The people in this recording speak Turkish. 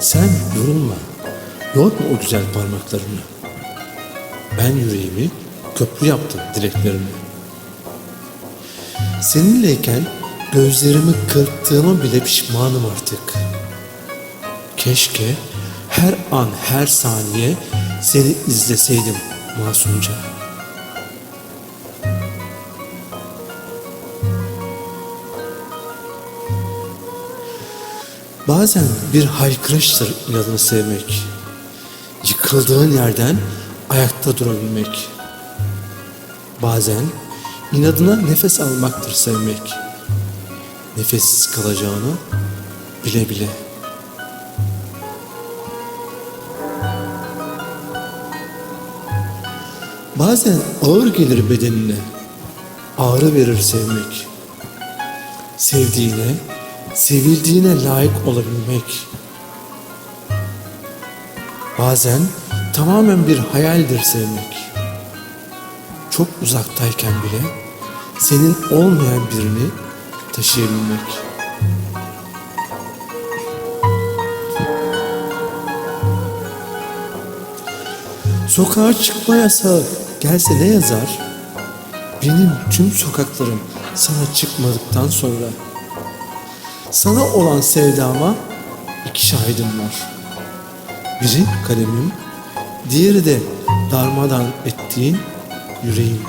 Sen yorulma. Yorma o güzel parmaklarını. Ben yüreğimi köprü yaptım dileklerimi. Seninleyken gözlerimi kırptığıma bile pişmanım artık. Keşke her an her saniye seni izleseydim masumca. Bazen bir haykırıştır inadını sevmek. Yıkıldığın yerden ayakta durabilmek. Bazen inadına nefes almaktır sevmek. Nefessiz kalacağını bile bile. Bazen ağır gelir bedenine. Ağrı verir sevmek. Sevdiğine, sevildiğine layık olabilmek. Bazen tamamen bir hayaldir sevmek. Çok uzaktayken bile senin olmayan birini taşıyabilmek. Sokağa çıkma yasağı gelse ne yazar? Benim tüm sokaklarım sana çıkmadıktan sonra. Sana olan sevdama iki şahidim var. Biri kalemim, diğeri de darmadan ettiğin yüreğim.